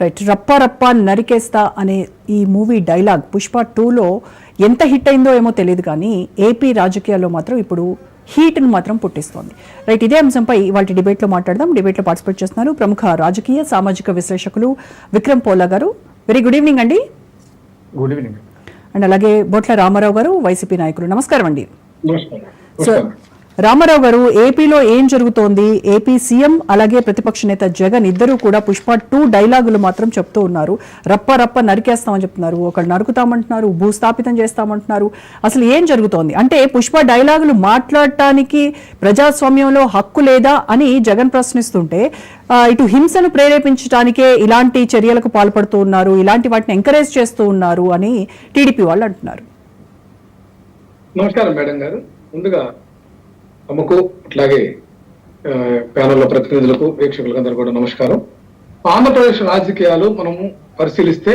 Right రప్ప రప్ప నరికేస్తా అనే ఈ మూవీ డైలాగ్ పుష్ప టూలో ఎంత హిట్ అయిందో ఏమో తెలియదు కానీ ఏపీ రాజకీయాల్లో మాత్రం ఇప్పుడు హీట్ను మాత్రం పుట్టిస్తోంది. రైట్ ఇదే అంశంపై ఇవాళ డిబేట్లో మాట్లాడదాం. డిబేట్లో పార్టిసిపేట్ చేస్తున్నారు ప్రముఖ రాజకీయ సామాజిక విశ్లేషకులు విక్రమ్ పోలా గారు. వెరీ గుడ్ ఈవినింగ్ అండి. గుడ్ ఈవినింగ్ అండ్ అలాగే బొట్ల రామారావు గారు వైసీపీ నాయకులు. నమస్కారం అండి. సో రామారావు గారు ఏపీలో ఏం జరుగుతోంది? ఏపీ సీఎం అలాగే ప్రతిపక్ష నేత జగన్ ఇద్దరు కూడా పుష్ప టూ డైలాగులు మాత్రం చెప్తూ ఉన్నారు. రప్ప రప్ప నరికేస్తామని చెప్తున్నారు. ఒకళ్ళు నరుకుతామంటున్నారు భూస్థాపితం చేస్తామంటున్నారు. అసలు ఏం జరుగుతోంది? అంటే పుష్ప డైలాగులు మాట్లాడటానికి ప్రజాస్వామ్యంలో హక్కు లేదా అని జగన్ ప్రశ్నిస్తుంటే ఇటు హింసను ప్రేరేపించడానికే ఇలాంటి చర్యలకు పాల్పడుతూ ఉన్నారు. ఇలాంటి వాటిని ఎంకరేజ్ చేస్తూ ఉన్నారు అని టీడీపీ వాళ్ళు అంటున్నారు. నమస్కారం మేడం గారు. ముందుగా అమ్మకు అట్లాగే ఆ, ప్యానెల్లో ప్రతినిధులకు వీక్షకులకు అందరూ కూడా నమస్కారం. ఆంధ్రప్రదేశ్ రాజకీయాలు మనము పరిశీలిస్తే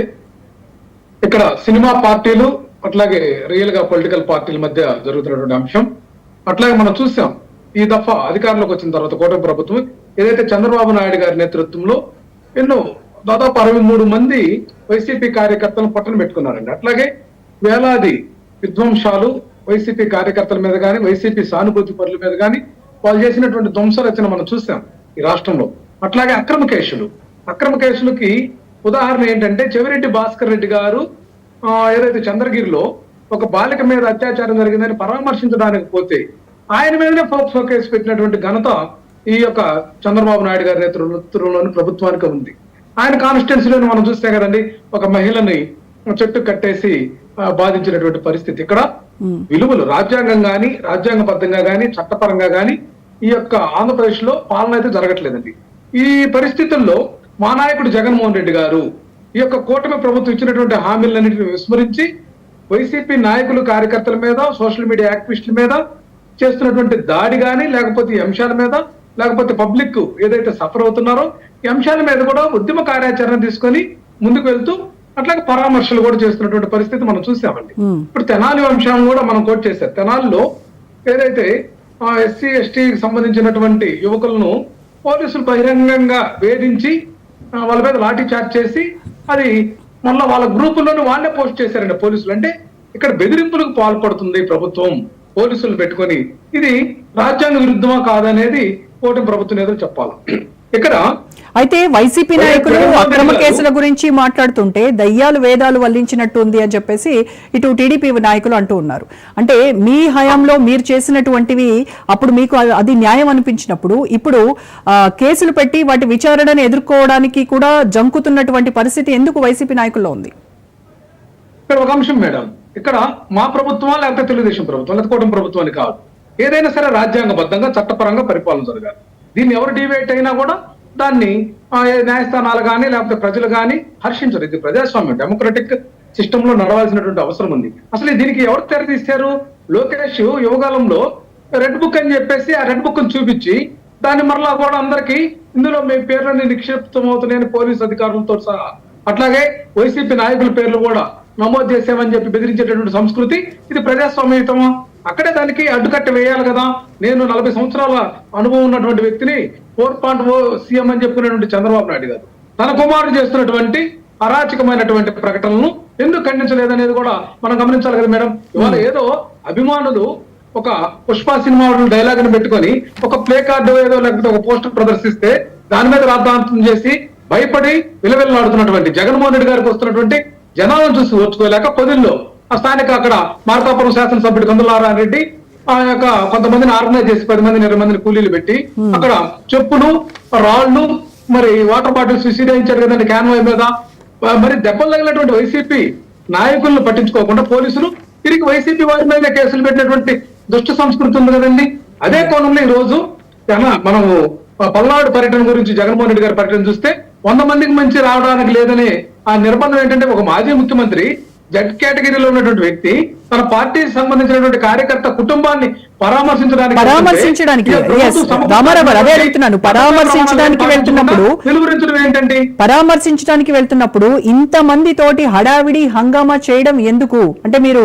ఇక్కడ సినిమా పార్టీలు అట్లాగే రియల్గా పొలిటికల్ పార్టీల మధ్య జరుగుతున్నటువంటి అంశం. అట్లాగే మనం చూసాం ఈ దఫా అధికారంలోకి వచ్చిన తర్వాత కూటమి ప్రభుత్వం ఏదైతే చంద్రబాబు నాయుడు గారి నేతృత్వంలో ఎన్నో దాదాపు అరవై మూడు మంది వైసీపీ కార్యకర్తలను పట్టణ పెట్టుకున్నారండి. అట్లాగే వేలాది విధ్వంసాలు వైసీపీ కార్యకర్తల మీద కానీ వైసీపీ సానుభూతి పరుల మీద కానీ వాళ్ళు చేసినటువంటి ధ్వంస రచన మనం చూసాం ఈ రాష్ట్రంలో. అట్లాగే అక్రమ కేసులు. అక్రమ కేసులకి ఉదాహరణ ఏంటంటే చెవిరెడ్డి భాస్కర్ రెడ్డి గారు ఏదైతే చంద్రగిరిలో ఒక బాలిక మీద అత్యాచారం జరిగిందని పరామర్శించడానికి పోతే ఆయన మీదనే ఫోక్సో కేసు పెట్టినటువంటి ఘనత ఈ యొక్క చంద్రబాబు నాయుడు గారి నేతృత్వంలోని ప్రభుత్వానికి ఉంది. ఆయన కాన్స్టిట్యున్సీలోని మనం చూస్తే కదండి ఒక మహిళని చెట్టు కట్టేసి బాధించినటువంటి పరిస్థితి. ఇక్కడ విలువలు రాజ్యాంగం గాని రాజ్యాంగబద్ధంగా గాని చట్టపరంగా గాని ఈ యొక్క ఆంధ్రప్రదేశ్లో పాలన అయితే జరగట్లేదండి. ఈ పరిస్థితుల్లో మా నాయకుడు జగన్మోహన్ రెడ్డి గారు ఈ యొక్క కూటమి ప్రభుత్వం ఇచ్చినటువంటి హామీలన్నింటిని విస్మరించి వైసీపీ నాయకులు కార్యకర్తల మీద సోషల్ మీడియా యాక్టివిస్టుల మీద చేస్తున్నటువంటి దాడి కానీ లేకపోతే ఈ అంశాల మీద లేకపోతే పబ్లిక్ ఏదైతే సఫర్ అవుతున్నారో ఈ అంశాల మీద కూడా ఉద్యమ కార్యాచరణ తీసుకొని ముందుకు వెళ్తూ అట్లాగే పరామర్శలు కూడా చేస్తున్నటువంటి పరిస్థితి మనం చూసామండి. ఇప్పుడు తెనాలి అంశాలను కూడా మనం కోట్ చేశారు. తెనాలిలో ఏదైతే ఎస్సీ ఎస్టీకి సంబంధించినటువంటి యువకులను పోలీసులు బహిరంగంగా వేధించి వాళ్ళ మీద లాఠీ చార్జ్ చేసి అది మళ్ళీ వాళ్ళ గ్రూపుల్లోనే వాళ్ళే పోస్ట్ చేశారండి పోలీసులు. అంటే ఇక్కడ బెదిరింపులకు పాల్పడుతుంది ప్రభుత్వం పోలీసులు పెట్టుకొని. ఇది రాజ్యాంగ విరుద్ధమా కాదనేది కూటమి ప్రభుత్వం ఏదో చెప్పాలి. ఇక్కడ అయితే వైసీపీ నాయకులు అక్రమ కేసుల గురించి మాట్లాడుతుంటే దయ్యాలు వేదాలు వల్లించినట్టు ఉంది అని చెప్పేసి ఇటు టీడీపీ నాయకులు అంటూ ఉన్నారు. అంటే మీ హయాంలో మీరు చేసినటువంటివి అప్పుడు మీకు అది- న్యాయం అనిపించినప్పుడు ఇప్పుడు కేసులు పెట్టి వాటి విచారణను ఎదుర్కోవడానికి కూడా జంకుతున్నటువంటి పరిస్థితి ఎందుకు వైసీపీ నాయకుల్లో ఉంది? ఇక్కడ ఒక అంశం మేడం. ఇక్కడ మా ప్రభుత్వం లేకపోతే తెలుగుదేశం ప్రభుత్వం లేకపోతే కూటమి ప్రభుత్వం అని కాదు. ఏదైనా సరే రాజ్యాంగబద్ధంగా చట్టపరంగా పరిపాలన జరగాలి. దీన్ని ఎవరు డిబేట్ అయినా కూడా దాన్ని ఆ, న్యాయస్థానాలు కానీ లేకపోతే ప్రజలు కానీ హర్షించరు. ఇది ప్రజాస్వామ్యం డెమోక్రటిక్ సిస్టమ్లో నడవాల్సినటువంటి అవసరం ఉంది. అసలు దీనికి ఎవరు తెరతీశారు లోకేష్ యువకాలంలో రెడ్ బుక్ అని చెప్పేసి ఆ రెడ్ బుక్ చూపించి దాన్ని మరలా కూడా అందరికి ఇందులో మీ పేర్లని నిక్షిప్తం అవుతున్నాయని పోలీస్ అధికారులతో సహా. అట్లాగే వైసీపీ నాయకుల పేర్లు కూడా నమోదు చేసామని చెప్పి బెదిరించేటటువంటి సంస్కృతి ఇది ప్రజాస్వామ్యతమా అక్కడే దానికి అడ్డుకట్ట వేయాలి కదా. నేను నలభై సంవత్సరాల అనుభవం ఉన్నటువంటి వ్యక్తిని ఫోర్ పాయింట్ ఓ సీఎం అని చెప్పుకునేటువంటి చంద్రబాబు నాయుడు గారు. తన కుమారుడు చేస్తున్నటువంటి అరాచకమైనటువంటి ప్రకటనలను ఎందుకు ఖండించలేదనేది కూడా మనం గమనించాలి కదా మేడం. ఇవాళ ఏదో అభిమానులు ఒక పుష్ప సినిమా డైలాగ్ని పెట్టుకొని ఒక ప్లే కార్డు ఏదో లేకపోతే ఒక పోస్టర్ ప్రదర్శిస్తే దాని మీద రాద్ధాంతం చేసి భయపడి విలవిల్లాడుతున్నటువంటి జగన్మోహన్ రెడ్డి గారికి వస్తున్నటువంటి జనాలను చూసి ఓర్చుకోలేక పొదిల్లో స్థానిక అక్కడ మార్కాపురం శాసనసభ్యుడు కందులారాయణ రెడ్డి ఆ యొక్క కొంతమందిని ఆర్గనైజ్ చేసి పది మందిని ఇరవై మందిని కూలీలు పెట్టి అక్కడ చెప్పులు రాళ్ళు మరి వాటర్ బాటిల్స్ విసిరించారు కదండి క్యాన్వాయ్ మీద. మరి దెబ్బలు తగిలినటువంటి వైసీపీ నాయకులను పట్టించుకోకుండా పోలీసులు తిరిగి వైసీపీ వారి మీద కేసులు పెట్టినటువంటి దుష్ట సంస్కృతి ఉంది కదండి. అదే కోణంలో ఈ రోజు మనము పల్నాడు పర్యటన గురించి జగన్మోహన్ రెడ్డి గారి పర్యటన చూస్తే వంద మందికి మంచి రావడానికి లేదనే ఆ నిర్బంధం ఏంటంటే ఒక మాజీ ముఖ్యమంత్రి జడ్ కేటగిరీలో ఉన్నటువంటి వ్యక్తి తన పార్టీకి సంబంధించినటువంటి కార్యకర్త కుటుంబాన్ని పరామర్శించడానికి పరామర్శించడానికి, అదే అడుగుతున్నాను. పరామర్శించడానికి వెళ్తున్నప్పుడు వెలువరించడం ఏంటండి? పరామర్శించడానికి వెళ్తున్నప్పుడు ఇంత మంది తోటి హడావిడి హంగామా చేయడం ఎందుకు? అంటే మీరు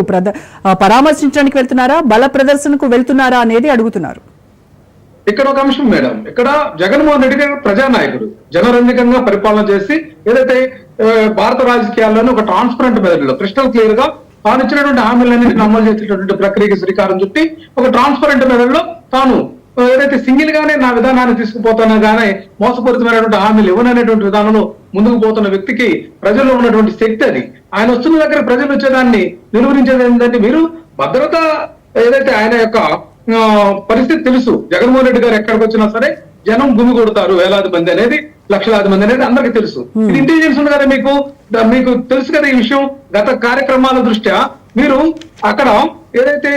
పరామర్శించడానికి వెళ్తున్నారా? బల ప్రదర్శనకు వెళ్తున్నారా అనేది అడుగుతున్నారు. ఇక్కడ ఒక అంశం మేడం. ఇక్కడ జగన్మోహన్ రెడ్డి గారు ప్రజానాయకుడు జనరంజకంగా పరిపాలన చేసి ఏదైతే భారత రాజకీయాల్లోనే ఒక ట్రాన్స్పరెంట్ మెథడ్లో క్రిస్టల్ క్లియర్గా తాను ఇచ్చినటువంటి హామీలన్నింటినీ అమలు చేసేటటువంటి ప్రక్రియకి శ్రీకారం చుట్టి ఒక ట్రాన్స్పరెంట్ మెథడ్లో తాను ఏదైతే సింగిల్ గానే నా విధానాన్ని తీసుకుపోతానో గానే మోసపూరితమైనటువంటి హామీలు ఇవ్వననేటువంటి విధానంలో ముందుకు పోతున్న వ్యక్తికి ప్రజల్లో ఉన్నటువంటి శక్తి అది. ఆయన వస్తున్న దగ్గర ప్రజలు వచ్చేదాన్ని నిర్వహించేది ఏంటంటే మీరు భద్రత ఏదైతే ఆయన యొక్క పరిస్థితి తెలుసు. జగన్మోహన్ రెడ్డి గారు ఎక్కడికి వచ్చినా సరే జనం గుమి కొడతారు వేలాది మంది అనేది లక్షలాది మంది అనేది అందరికీ తెలుసు. ఇది ఇంటెలిజెన్స్ ఉంది కదా మీకు? మీకు తెలుసు కదా ఈ విషయం? గత కార్యక్రమాల దృష్ట్యా మీరు అక్కడ ఏదైతే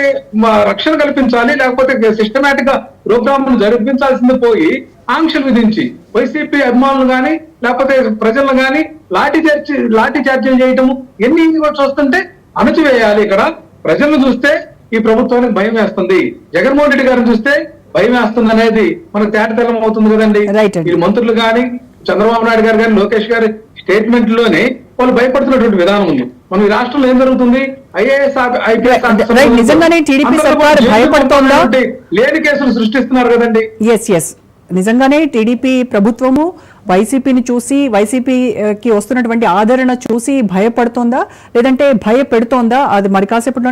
రక్షణ కల్పించాలి లేకపోతే సిస్టమేటిక్గా ప్రోగ్రామ్ జరిపించాల్సింది పోయి ఆంక్షలు విధించి వైసీపీ అభిమానులు గాని లేకపోతే ప్రజలను గాని లాఠీ చార్జ్ లాఠీ చార్జీలు చేయటము ఎన్ని కూడా చూస్తుంటే అణచివేయాలి ఇక్కడ. ప్రజలను చూస్తే ఈ ప్రభుత్వానికి భయం వేస్తుంది. జగన్మోహన్ రెడ్డి గారిని చూస్తే భయం వేస్తుంది అనేది మనకు తేటతెల్లం అవుతుంది కదండి. ఈ మంత్రులు గాని చంద్రబాబు నాయుడు గారు కానీ లోకేష్ గారి స్టేట్మెంట్లోనే వాళ్ళు భయపడుతున్నటువంటి విధానం ఉంది. మనం ఈ రాష్ట్రంలో ఏం జరుగుతుంది? IAS IPS. నిజంగానే సర్కార్ భయపడుతోందా? లేని కేసులు సృష్టిస్తున్నారు కదండి. ఎస్ ఎస్ నిజంగానే టీడీపీ ప్రభుత్వము వైసీపీని చూసి వైసీపీకి వస్తున్నటువంటి ఆదరణ చూసి భయపడుతోందా? లేదంటే భయపెడుతోందా? అది మరి కాసేపట్లోనే